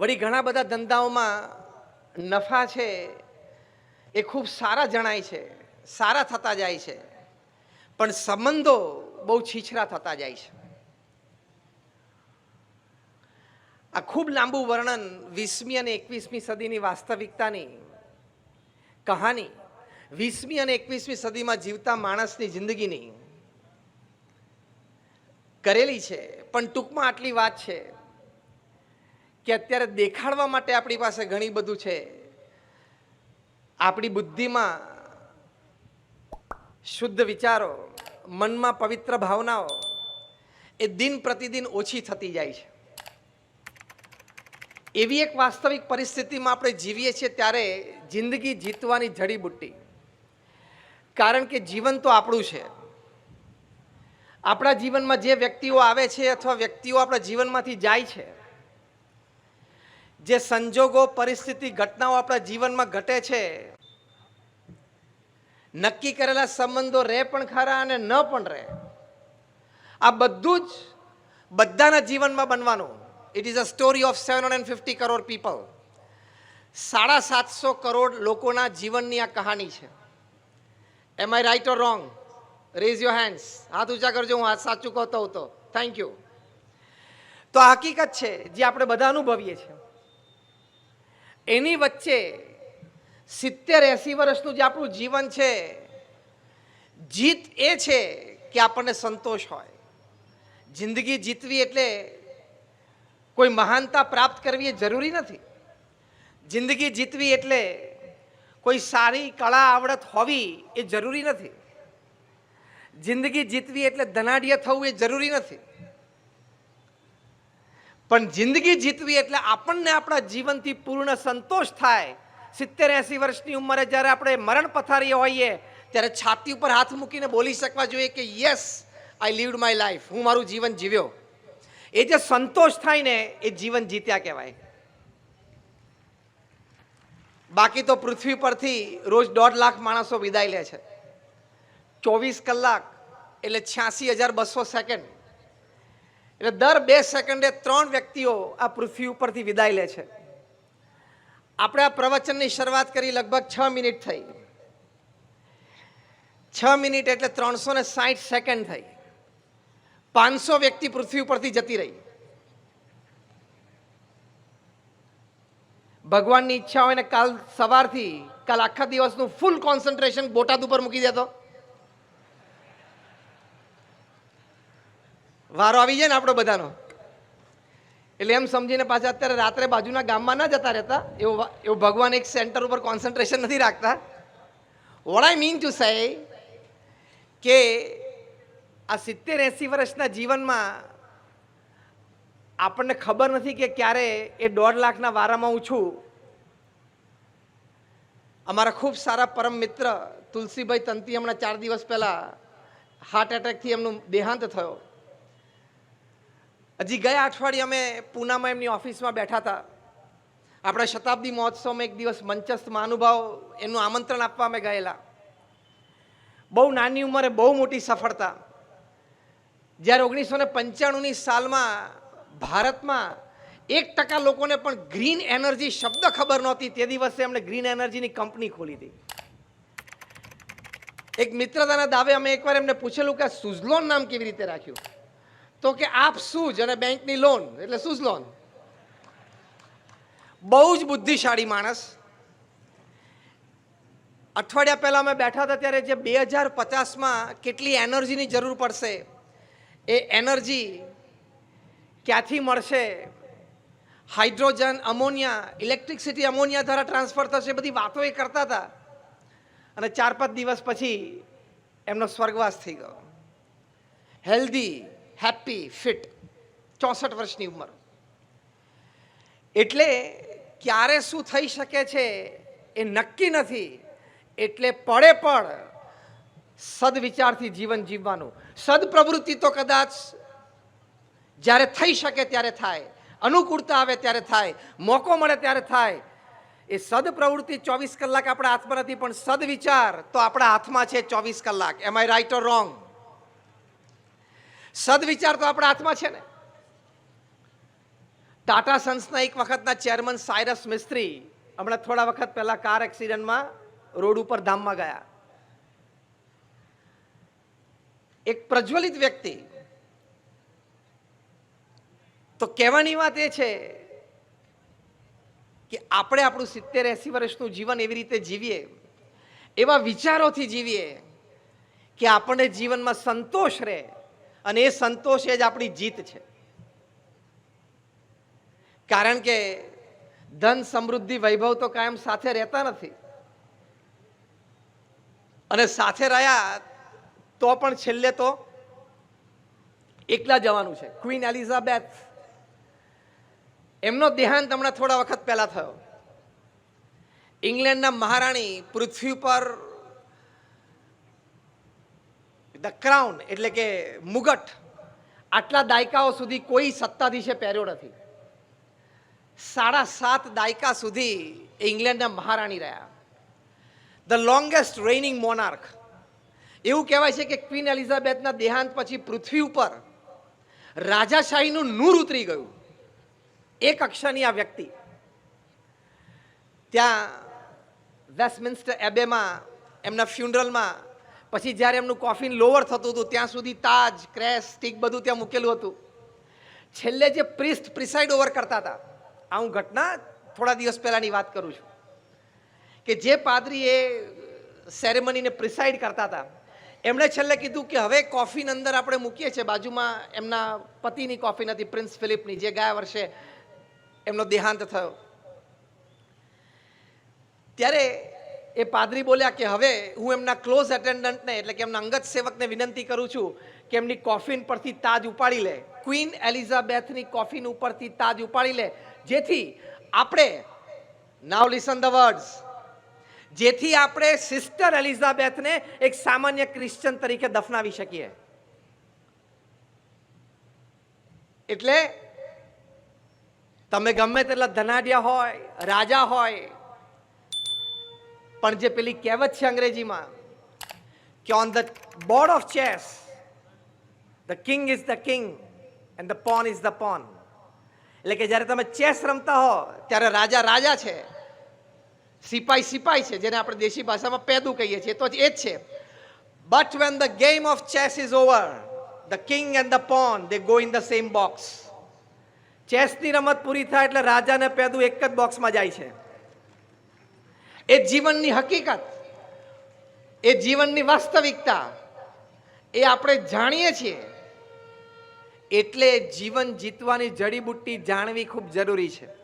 વળી ઘણા બધા ધંધાઓમાં નફા છે, એ ખૂબ સારા જણાય છે, સારા થતા જાય છે, પણ સંબંધો બહુ છીછરા થતા જાય છે. આ ખૂબ લાંબુ વર્ણન વીસમી અને એકવીસમી સદીની વાસ્તવિકતાની કહાની, વીસમી અને એકવીસમી સદીમાં જીવતા માણસની જિંદગીની કરેલી છે, પણ ટૂંકમાં આટલી વાત છે. કે અત્યારે દેખાડવા માટે આપણી પાસે ઘણી બધું છે. આપણી બુદ્ધિમાં શુદ્ધ વિચારો, મનમાં પવિત્ર ભાવનાઓ, એ દિન પ્રતિદિન ઓછી થતી જાય છે. એવી એક વાસ્તવિક પરિસ્થિતિમાં આપણે જીવીએ છીએ ત્યારે જિંદગી જીતવાની જડીબુટ્ટી કારણ કે જીવન તો આપણું છે. આપણા જીવનમાં જે વ્યક્તિઓ આવે છે અથવા વ્યક્તિઓ આપણા જીવનમાંથી જાય છે જે સંજોગો, પરિસ્થિતિ, ઘટનાઓ આપણા જીવનમાં ઘટે છે, નક્કી કરેલા સંબંધો રહે પણ ખરા અને ન પણ રહે. આ બધું જ બધાના જીવનમાં બનવાનું. It is a story of seven hundred fifty crore people સાડા સાતસો કરોડ લોકોના જીવનની આ કહાની છે. Am I right or wrong raise your hands હાથ ઊંચા કરજો, હું હાથ સાચું કહેતો હતો થેન્ક યુ તો આ હકીકત છે, જે આપણે બધા અનુભવીએ છીએ. એની વચ્ચે સિત્તેર એંસી વર્ષનું જે આપણું જીવન છે, જીત એ છે કે આપણને સંતોષ હોય. જિંદગી જીતવી એટલે કોઈ મહાનતા પ્રાપ્ત કરવી એ જરૂરી નથી. જિંદગી જીતવી એટલે કોઈ સારી કળા આવડત હોવી એ જરૂરી નથી. જિંદગી જીતવી એટલે ધનાઢ્ય થવું એ જરૂરી નથી. પણ જિંદગી જીતવી એટલે આપણને આપણા જીવનથી પૂર્ણ સંતોષ થાય. સિત્તેર એંસી વર્ષની ઉંમરે જ્યારે આપણે મરણ પથારીએ હોઈએ, ત્યારે છાતી ઉપર હાથ મૂકીને બોલી શકવા જોઈએ કે yes I lived my life હું મારું જીવન જીવ્યો. એ જે સંતોષ થાય ને, એ જીવન જીત્યા કહેવાય. બાકી તો પૃથ્વી પરથી રોજ દોઢ લાખ માણસો વિદાય લે છે. ચોવીસ કલાક એટલે છ્યાસી હજાર બસો સેકન્ડ એટલે દર બે સેકન્ડે ત્રણ વ્યક્તિઓ આ પૃથ્વી ઉપરથી વિદાય લે છે. આપણે આ પ્રવચનની શરૂઆત કરી લગભગ છ મિનિટ થઈ. છ મિનિટ એટલે ત્રણસો ને સાઠ સેકન્ડ થઈ. પાંચસો વ્યક્તિ પૃથ્વી ઉપરથી જતી રહી. ભગવાનની ઈચ્છા હોય ને કાલ સવારથી, કાલ આખા દિવસનું ફૂલ કોન્સન્ટ્રેશન બોટાદ ઉપર મૂકી દેતો. વારો આવી જાય ને આપણો બધાનો. એટલે એમ સમજીને પાછા અત્યારે રાત્રે બાજુના ગામમાં ના જતા રહેતા. એવું એવો ભગવાન એક સેન્ટર ઉપર કોન્સન્ટ્રેશન નથી રાખતા. What I mean to say કે આ સિત્તેર એંસી વર્ષના જીવનમાં આપણને ખબર નથી કે ક્યારે એ દોઢ લાખના વારામાં હું છું. અમારા ખૂબ સારા પરમ મિત્ર તુલસીભાઈ તંતી હમણાં ચાર દિવસ પહેલાં હાર્ટ એટેકથી એમનું દેહાંત થયો. હજી ગયા અઠવાડિયે અમે પૂનામાં એમની ઓફિસમાં બેઠા હતા. આપણા શતાબ્દી મહોત્સવમાં એક દિવસ મંચસ્થ મહાનુભાવ એનું આમંત્રણ આપવા અમે ગયેલા. બહુ નાની ઉંમરે બહુ મોટી સફળતા. જ્યારે ઓગણીસો ને પંચાણુંની સાલમાં ભારતમાં એક ટકા લોકોને પણ ગ્રીન એનર્જી શબ્દ ખબર નહોતી, તે દિવસે એમણે ગ્રીન એનર્જીની કંપની ખોલી હતી. એક મિત્રતાના દાવે અમે એકવાર એમને પૂછેલું કે સુઝલોન નામ કેવી રીતે રાખ્યું? તો કે આપ સૂજ અને બેંકની લોન એટલે સુઝલોન બહુ જ બુદ્ધિશાળી માણસ. અઠવાડિયા પહેલાં અમે બેઠા હતા ત્યારે જે બે હજાર પચાસમાં કેટલી એનર્જીની જરૂર પડશે, એ એનર્જી ક્યાંથી મળશે? હાઇડ્રોજન, અમોનિયા ઇલેક્ટ્રિસિટી અમોનિયા દ્વારા ટ્રાન્સફર થશે બધી વાતો એ કરતા હતા. અને ચાર પાંચ દિવસ પછી એમનો સ્વર્ગવાસ થઈ ગયો. હેલ્ધી હેપી ફિટ ચોસઠ વર્ષની ઉંમર. એટલે ક્યારે શું થઈ શકે છે એ નક્કી નથી. એટલે પડે પણ સદવિચારથી જીવન જીવવાનું. સદપ્રવૃત્તિ તો કદાચ જ્યારે થઈ શકે ત્યારે થાય. અનુકૂળતા આવે ત્યારે થાય. મોકો મળે ત્યારે થાય. એ સદપ્રવૃત્તિ ચોવીસ કલાક આપણા હાથમાં નથી, પણ સદવિચાર તો આપણા હાથમાં છે ચોવીસ કલાક. એમ I right or wrong Sadvichar તો આપણા હાથમાં છે ને. ટાટા સન્સના એક વખતના ચેરમેન સાયરસ મિસ્ત્રી હમણાં થોડા વખત પહેલા કાર એક્સિડન્ટમાં રોડ ઉપર ધામમાં ગયા. એક પ્રજ્વલિત વ્યક્તિ. તો કહેવાની વાત એ છે કે આપણે આપણું સિત્તેર એસી વર્ષનું જીવન એવી રીતે જીવીએ, એવા વિચારોથી જીવીએ કે આપણને જીવનમાં સંતોષ રહે. અને એ સંતોષ એ જ આપણી જીત છે. કારણ કે ધન સમૃદ્ધિ વૈભવ તો કાયમ સાથે રહેતા નથી. અને સાથે રહ્યા તો પણ છેલ્લે તો એકલા જવાનું છે. ક્વીન એલિઝાબેથ એમનો દેહાંત હમણાં થોડા વખત પહેલા થયો. ઇંગ્લેન્ડના મહારાણી પૃથ્વી પર ધ ક્રાઉન એટલે કે મુગટ. આટલા દાયકાઓ સુધી કોઈ સત્તાધીશે પહેર્યો નથી. સાડા સાત દાયકા સુધી ઇંગ્લેન્ડના મહારાણી રહ્યા. The longest reigning monarch. એવું કહેવાય છે કે ક્વીન એલિઝાબેથના દેહાંત પછી પૃથ્વી ઉપર રાજાશાહીનું નૂર ઉતરી ગયું. એક અક્ષરની આ વ્યક્તિ. ત્યાં વેસ્ટમિન્સ્ટર એબેમાં એમના ફ્યુનરલમાં પછી જ્યારે એમનું કોફિન લોવર થતું હતું, ત્યાં સુધી તાજ ક્રેસ સ્ટીક બધું ત્યાં મૂકેલું હતું. છેલ્લે જે પ્રિસ્ટ પ્રિસાઇડ ઓવર કરતા હતા, આ હું ઘટના થોડા દિવસ પહેલાની વાત કરું છું. કે જે પાદરી એ સેરેમનીને પ્રિસાઇડ કરતા હતા, એમણે છેલ્લે કીધું કે હવે કોફીન અંદર આપણે મૂકીએ છીએ. બાજુમાં એમના પતિની કોફીન હતી, પ્રિન્સ ફિલિપની, જે ગયા વર્ષે એમનો દેહાંત થયો. ત્યારે એ પાદરી બોલ્યા કે હવે હું એમના ક્લોઝ એટેન્ડન્ટને એટલે કે એમના અંગત સેવકને વિનંતી કરું છું કે એમની કોફીન પરથી તાજ ઉપાડી લે. ક્વીન એલિઝાબેથની કોફીન ઉપરથી તાજ ઉપાડી લે. જેથી આપણે નાવ લિસન ધ વર્ડ્સ જેથી આપણે સિસ્ટર એલિઝાબેથને એક સામાન્ય ક્રિશ્ચન તરીકે દફનાવી શકીએ. એટલે તમે ગમે તેટલા ધનાઢ્યા હોય, રાજા હોય પણ જે પેલી કહેવત છે અંગ્રેજીમાં કે on the board of chess the king is the king and the pawn is the pawn એટલે કે જ્યારે તમે ચેસ રમતા હો, ત્યારે રાજા રાજા છે. સિપાઈ સિપાઈ છે, જેને આપણે દેશી ભાષામાં પેદું કહીએ છીએ. તો એ જ છે. But when the game of chess is over the king and the pawn they go in the same box ચેસની રમત પૂરી થાય એટલે રાજાને પેદું એક જ બોક્સમાં જાય છે. એ જીવનની હકીકત, એ જીવનની વાસ્તવિકતા, એ આપણે જાણીએ છીએ. એટલે જીવન જીતવાની જડીબુટ્ટી જાણવી ખૂબ જરૂરી છે.